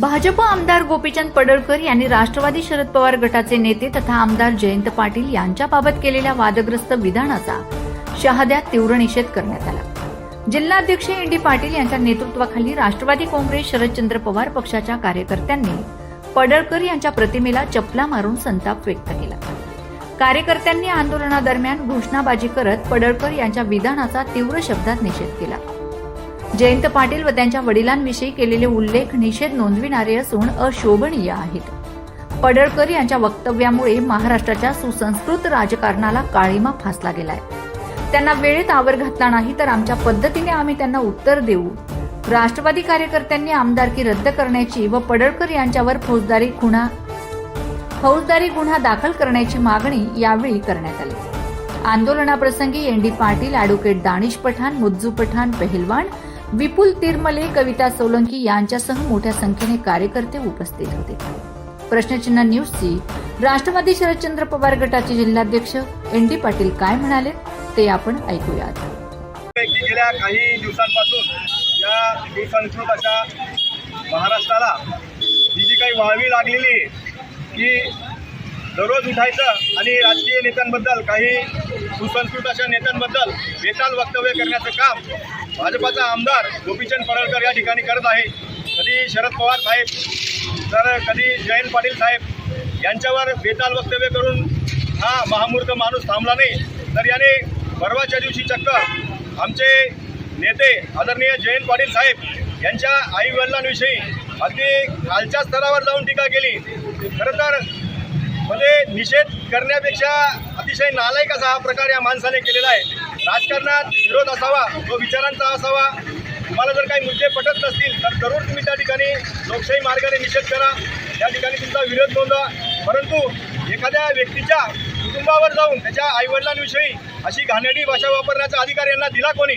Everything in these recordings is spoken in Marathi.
भाजप आमदार गोपीचंद पडळकर यांनी राष्ट्रवादी शरद पवार गटाचे नेते तथा आमदार जयंत पाटील यांच्याबाबत केलेल्या वादग्रस्त विधानाचा शहाद्यात तीव्र निषेध करण्यात आला. जिल्हाध्यक्ष एन डी पाटील यांच्या नेतृत्वाखाली राष्ट्रवादी काँग्रेस शरदचंद्र पवार पक्षाच्या कार्यकर्त्यांनी पडळकर यांच्या प्रतिमेला चपला मारून संताप व्यक्त केला. कार्यकर्त्यांनी आंदोलनादरम्यान घोषणाबाजी करत पडळकर यांच्या विधानाचा तीव्र शब्दात निषेध केला. जयंत पाटील व त्यांच्या वडिलांविषयी केलेले उल्लेख निषेध नोंदविणारे असून अशोभनीय आहेत. पडळकर यांच्या वक्तव्यामुळे महाराष्ट्राच्या सुसंस्कृत राजकारणाला काळीमा फासला गेलाय. त्यांना वेळेत आवर घातला नाही तर आमच्या पद्धतीने आम्ही त्यांना उत्तर देऊ. राष्ट्रवादी कार्यकर्त्यांनी आमदारकी रद्द करण्याची व पडळकर यांच्यावर फौजदारी गुन्हा फौजदारी गुन्हा दाखल करण्याची मागणी यावेळी करण्यात आली. आंदोलनाप्रसंगी N D Patil advocate Danish Pathan Mujju Pathan Pehlwan Vipul Tirmale Kavita Solanki यांच्यासह मोठ्या संख्येने कार्यकर्ते उपस्थित होते. प्रश्नचिन्ह न्यूजची राष्ट्रवादी शरदचंद्र पवार गटाचे जिल्हाध्यक्ष एन डी पाटील काय म्हणाले ते आपण ऐकूयात. गेल्या काही दिवसांपासून या अशा महाराष्ट्राला ही जी काही व्हावी लागलेली की दररोज उठायचं आणि राजकीय नेत्यांबद्दल काही सुसंस्कृत अशा नेत्यांबद्दल बेताल वक्तव्य करण्याचं काम भाजपाचा आमदार गोपीचंद पडळकर या ठिकाणी करत आहे. कधी शरद पवार साहेब तर कधी जयंत पाटील साहेब यांच्यावर बेताल वक्तव्य करून हा महामूर्ख माणूस थांबला नाही. तर याने परवाच्या दिवशी चक्क आमचे नेते आदरणीय जयंत पाटील साहेब यांच्या आई वडिलांविषयी अगदी खालच्या स्तरावर जाऊन टीका केली. खरं तर मध्ये निषेध करण्यापेक्षा अतिशय नालायक असा हा प्रकार या माणसाने केलेला आहे. राजकारणात विरोध असावा तो विचारांचा असावा. तुम्हाला जर काही मुद्दे पटत नसतील तर जरूर तुम्ही त्या ठिकाणी लोकशाही मार्गाने निषेध करा. त्या ठिकाणी तुमचा विरोध नोंदवा. परंतु एखाद्या व्यक्तीच्या कुटुंबावर जाऊन त्याच्या आईवडिलांविषयी अशी घाणेरडी भाषा वापरण्याचा अधिकार यांना दिला कोणी?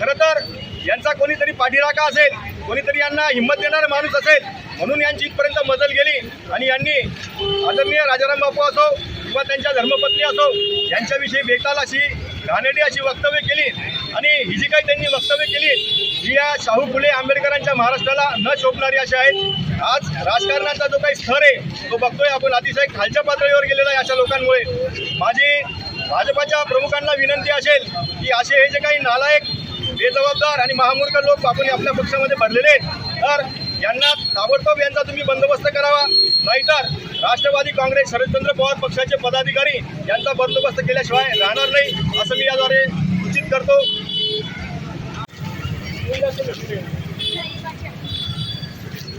खरं तर यांचा कोणीतरी पाठीराखा असेल कोणीतरी यांना हिंमत देणारा माणूस असेल म्हणून यांची इथपर्यंत मजल गेली. आणि यांनी आदरणीय राजाराम बापू असो किंवा त्यांच्या धर्मपत्नी असो यांच्याविषयी बेताल अशी घाणेरडी अशी वक्तव्य केली आणि ही जी काही त्यांनी वक्तव्य केली ही या शाहू फुले आंबेडकरांच्या महाराष्ट्राला न शोभणारी अशी आहेत. आज राजकारणाचा जो काही स्तर आहे तो बघतोय आपण. अतिशय खालच्या पातळीवर गेलेला आहे अशा लोकांमुळे. माझी भाजपाच्या प्रमुखांना विनंती असेल की असे हे जे काही नालायक बेजबाबदार आणि महामूर्ख लोक आपण आपल्या पक्षामध्ये भरलेले आहेत तर यांना ताबडतोब यांचा तुम्ही बंदोबस्त करावा. नाहीतर राष्ट्रवादी काँग्रेस शरदचंद्र पवार पक्षाचे पदाधिकारी यांचा बंदोबस्त केल्याशिवाय राहणार नाही असं मी याद्वारे सूचित करतो.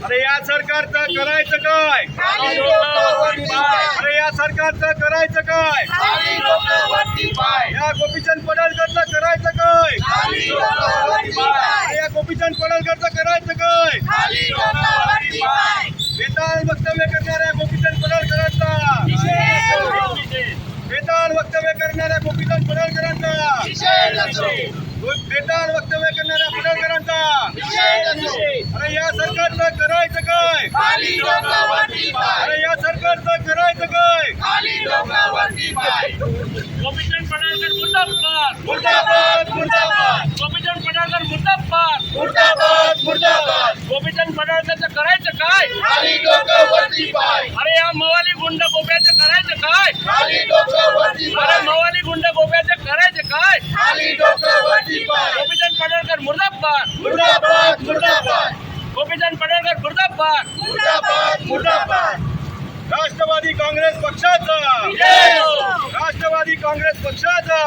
अरे या सरकारचं करायचं काय? अरे या सरकारचं करायचं काय? या गोपीचंद पडळकरचं करायचं काय? अरे या गोपीचंद पडळकरचं करायचं काय? बेताल वक्तव्य करणाऱ्या गोपीचंद पडळकरांचा बेताल वक्तव्य करणाऱ्या गोपीचंद पडळकरांचा बेताल वक्तव्य करणाऱ्या पडळकरांचा अरे या सरकारचं करायचं काय? अरे या सरकारचं करायचं काय? गोपीचंद पडळकर मुर्दाबाद. मुर्दाबाद मुर्दाबाद. गोपीचंद पडळकर मुर्दाबाद. मुर्दाबाद मुर्दाबाद. गोपीचंद पडळकरचं करायचं काय? खाली डोकं वरती पाय. अरे या मवाली गुंड गोप्याचं करायचं काय? खाली डोकं वरती अरे पाय मवाली गुंड गोप्याचं करायचं काय? खाली डोकं वरती पाय. गोपीचंद पडळकर मुर्दाबाद. मुर्दाबाद मुर्दाबाद. गोपीचंद पडळकर मुर्दाबाद. मुर्दाबाद मुर्दाबाद. राष्ट्रवादी काँग्रेस पक्षाचा. राष्ट्रवादी काँग्रेस पक्षाचा.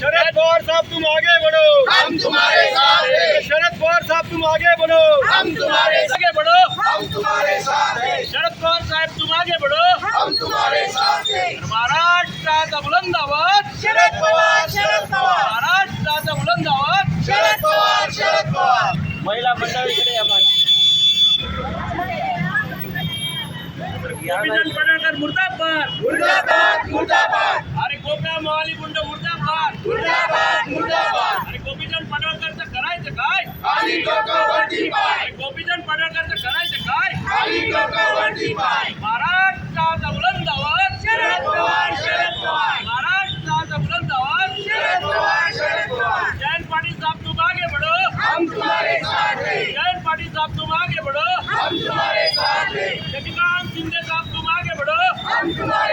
शरद पवार साहब तुम आगे बढ़ो हम तुम्हारे साथ हैं. शरद पवार साहब तुम आगे बढ़ो हम तुम्हारे आगे बढ़ो हम तुम्हारे साथ हैं शरद पवार साहेब तुम आगे बढ़ो हम तुम्हारे साथ हैं महाराष्ट्राचा बुलंद आवाज शरद पवार शरद पवार महाराष्ट्राचा बुलंद आवाज शरद पवार शरद पवार महिला मंडळीकडे या गोपीचंद पडळकर मुर्दाबाद. मुर्दाबाद मुर्दाबाद. अरे गोप्या मवाली गुंड मुर्दाबाद. मुर्दाबाद मुर्दाबाद. अरे गोपीचंद पडळकरचं करायचं काय? खाली डोकं वरती पाय गोपीचंद पडळकरचं करायचं काय? खाली डोकं वरती पाय. महाराष्ट्राचा बुलंद आवाज. शरद पवार शरद पवार. महाराष्ट्राचा बुलंद आवाज. शरद पवार शरद पवार. जयंत पाटील साहब तुम आगे बढ़ो हम तुम्हारे साथ हैं. जयंत पाटील साहब तुम आगे बढ़ो हम काम तुम आगे बढ़ो